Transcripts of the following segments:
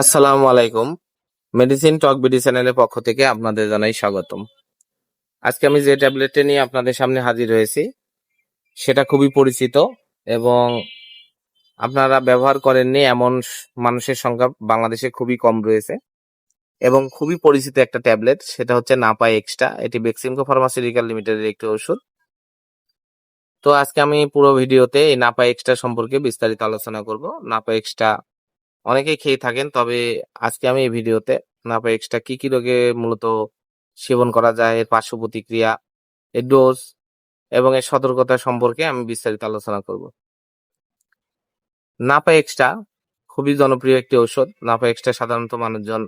আসসালামু আলাইকুম। মেডিসিন টক বিডি চ্যানেলের পক্ষ থেকে আপনাদের জানাই স্বাগতম। আজকে আমি যে ট্যাবলেটটা নিয়ে আপনাদের সামনে হাজির হয়েছি, সেটা খুবই পরিচিত এবং আপনারা ব্যবহার করেননি এমন মানুষের সংখ্যা বাংলাদেশে খুবই কম রয়েছে এবং খুবই পরিচিত একটা ট্যাবলেট, সেটা হচ্ছে নাপাই এক্সট্রা। এটি বেক্সিমকো ফার্মাসিউটিক্যাল লিমিটেডের একটি ওষুধ। তো আজকে আমি পুরো ভিডিওতে এই নাপা এক্সট্রা সম্পর্কে বিস্তারিত আলোচনা করব। নাপা এক্সট্রা অনেকেই খেয়ে থাকেন। তবে আজকে আমি এই ভিডিওতে নাপা এক্সট্রা কি কি রোগে মূলত সেবন করা যায়, এর পার্শ্ব প্রতিক্রিয়া, এর ডোজ এবং এর সতর্কতা সম্পর্কে আমি বিস্তারিত আলোচনা করব। নাপা এক্সট্রা খুবই জনপ্রিয় একটি ঔষধ। নাপা এক্সট্রা সাধারণত মানুষজন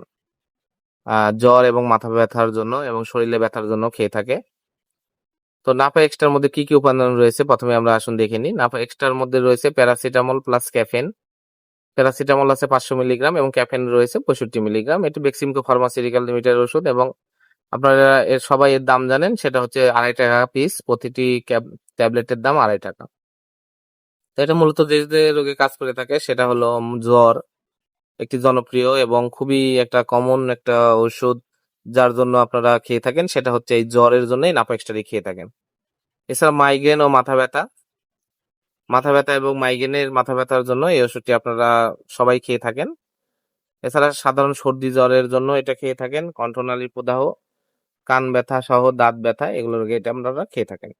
জ্বর এবং মাথা ব্যথার জন্য এবং শরীরে ব্যথার জন্য খেয়ে থাকে। তো নাপা এক্সট্রার মধ্যে কি কি উপাদান রয়েছে? প্রথমে আমরা আসুন দেখে নিই। নাপা এক্সট্রার মধ্যে রয়েছে প্যারাসিটামল প্লাস ক্যাফেন প্যারাসিটামল আছে পাঁচশো মিলিগ্রাম এবং ক্যাফেন রয়েছে পঁয়ষট্টি মিলিগ্রাম। এটি বেক্সিমকো ফার্মাসিউটিক্যাল লিমিটেড ওষুধ এবং আপনারা এর সবাই এর দাম জানেন, সেটা হচ্ছে আড়াই টাকা পিস প্রতিটি ট্যাবলেটের দাম আড়াই টাকা। তো এটা মূলত যে যে রোগে কাজ করে থাকে, সেটা হলো জ্বর, একটি জনপ্রিয় এবং খুবই একটা কমন একটা ওষুধ যার জন্য আপনারা খেয়ে থাকেন, সেটা হচ্ছে এই জ্বরের জন্যই নাপাক্সটারি খেয়ে থাকেন। এছাড়া মাইগ্রেন ও মাথা ব্যথা মাথা ব্যথা এবং মাইগ্রেনের মাথা ব্যথার জন্য এই ওষুধটি আপনারা সবাই খেয়ে থাকেন। এছাড়া সাধারণ সর্দি জ্বরের জন্য এটা খেয়ে থাকেন। কণ্ঠনালীর প্রদাহ, কান ব্যথা সহ দাঁত ব্যথা, এগুলোর এটা আপনারা খেয়ে থাকেন।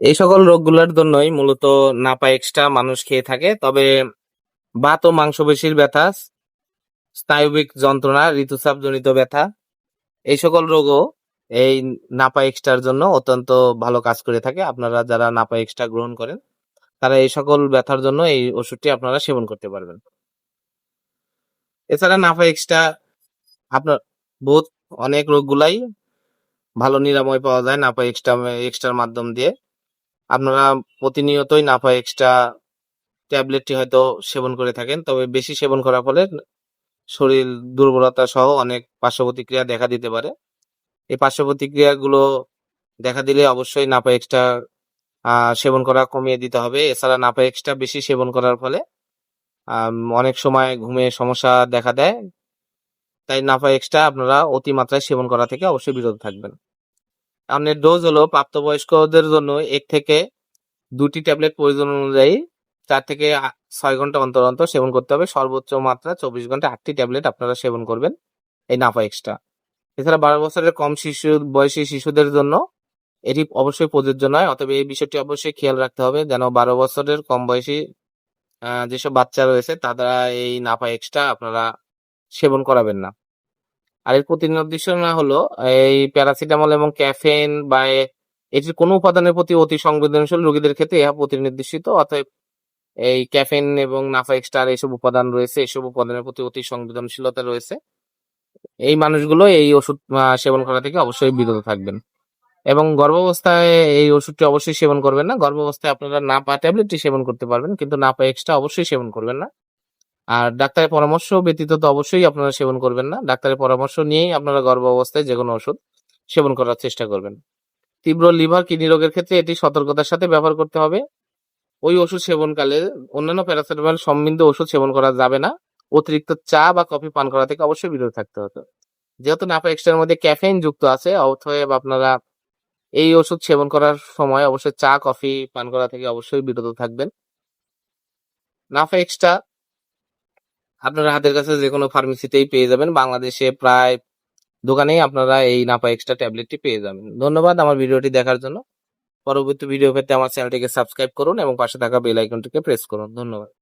এই সকল রোগগুলোর জন্যই মূলত নাপা এক্সট্রা মানুষ খেয়ে থাকে। তবে বাত ও মাংসপেশির ব্যথা, স্নায়বিক যন্ত্রণা ঋতুচাপ জনিত ব্যথা, এই সকল রোগও এই নাপা এক্সট্রার জন্য অত্যন্ত ভালো কাজ করে থাকে। আপনারা যারা নাপা এক্সট্রা গ্রহণ করেন, তারা এই সকল ব্যথার জন্য এই ওষুধটি আপনারা সেবন করতে পারবেন। এছাড়া নাফা এক্সট্রা আপনার বহুত অনেক রোগগুলাই ভালো নিরাময় পাওয়া যায় নাফা এক্সট্রা, এক্সট্রার মাধ্যম দিয়ে। আপনারা প্রতিনিয়তই নাফা এক্সট্রা ট্যাবলেটটি হয়তো সেবন করে থাকেন, তবে বেশি সেবন করার ফলে শরীর দুর্বলতা সহ অনেক পার্শ্ব প্রতিক্রিয়া দেখা দিতে পারে। এই পার্শ্ব প্রতিক্রিয়াগুলো দেখা দিলে অবশ্যই নাপা এক্সট্রা সেবন করা কমিয়ে দিতে হবে। এছাড়া নাপা এক্সট্রা বেশি সেবন করার ফলে অনেক সময় ঘুমে সমস্যা দেখা দেয়। তাই নাফা এক্সট্রা আপনারা অতিমাত্রায় সেবন করা থেকে অবশ্যই বিরত থাকবেন। আপনার ডোজ হলো প্রাপ্তবয়স্কদের জন্য এক থেকে দুটি ট্যাবলেট প্রয়োজন অনুযায়ী চার থেকে ছয় ঘণ্টা অন্তর অন্তর সেবন করতে হবে। সর্বোচ্চ মাত্রা চব্বিশ ঘণ্টা আটটি ট্যাবলেট আপনারা সেবন করবেন এই নাফা এক্সট্রা এছাড়া বারো বছরের কম শিশু, বয়সী শিশুদের জন্য এটি অবশ্যই প্রযোজ্য নয়, অতএব এই বিষয়টি অবশ্যই খেয়াল রাখতে হবে যেন বারো বছরের কম বয়সী যেসব বাচ্চা রয়েছে তারা এই নাপা এক্সট্রা আপনারা সেবন করাবেন না। আর এর প্রতি নির্দেশনা হলো এই প্যারাসিটামল এবং ক্যাফেন বা এটির কোনো উপাদানের প্রতি অতি সংবেদনশীল রোগীদের ক্ষেত্রে ইহা প্রতি নির্দেশিত অতএব এই ক্যাফেন এবং নাফা এক্সট্রা এইসব উপাদান রয়েছে এইসব উপাদানের প্রতি অতি সংবেদনশীলতা রয়েছে। এই মানুষগুলো এই ওষুধ সেবন করা থেকে অবশ্যই বিরত থাকবেন। এবং গর্ভাবস্থায় এই ওষুধটি অবশ্যই সেবন করবেন না। গর্ভাবস্থায় আপনারা নাপা ট্যাবলেটটি সেবন করতে পারবেন, কিন্তু নাপা এক্সট্রা অবশ্যই সেবন করবেন না। আর ডাক্তারের পরামর্শ ব্যতীত তো অবশ্যই আপনারা সেবন করবেন না। ডাক্তারের পরামর্শ নিয়েই আপনারা গর্ভ অবস্থায় যে কোনো ওষুধ সেবন করার চেষ্টা করবেন। তীব্র লিভার, কিডনি রোগের ক্ষেত্রে এটি সতর্কতার সাথে ব্যবহার করতে হবে। ওই ওষুধ সেবনকালে অন্যান্য প্যারাসিটামল সম্বন্ধ ওষুধ সেবন করা যাবে না। অতিরিক্ত চা বা কফি পান করা থেকে অবশ্যই বিরত থাকতে হতো যেহেতু নাপা এক্সট্রার মধ্যে ক্যাফেইন যুক্ত আছে অতএব আপনারা এই ওষুধ সেবন করার সময় অবশ্যই চা, কফি পান করা থেকে অবশ্যই বিরত থাকবেন। নাফা এক্সট্রা আপনারা হাতের কাছে যে কোনো ফার্মেসিতেই পেয়ে যাবেন। বাংলাদেশে প্রায় দোকানেই আপনারা এই নাপা এক্সট্রা ট্যাবলেটটি পেয়ে যাবেন। ধন্যবাদ আমার ভিডিওটি দেখার জন্য। পরবর্তী ভিডিও পেতে আমার চ্যানেলটিকে সাবস্ক্রাইব করুন এবং পাশে থাকা বেল আইকনটিকে প্রেস করুন। ধন্যবাদ।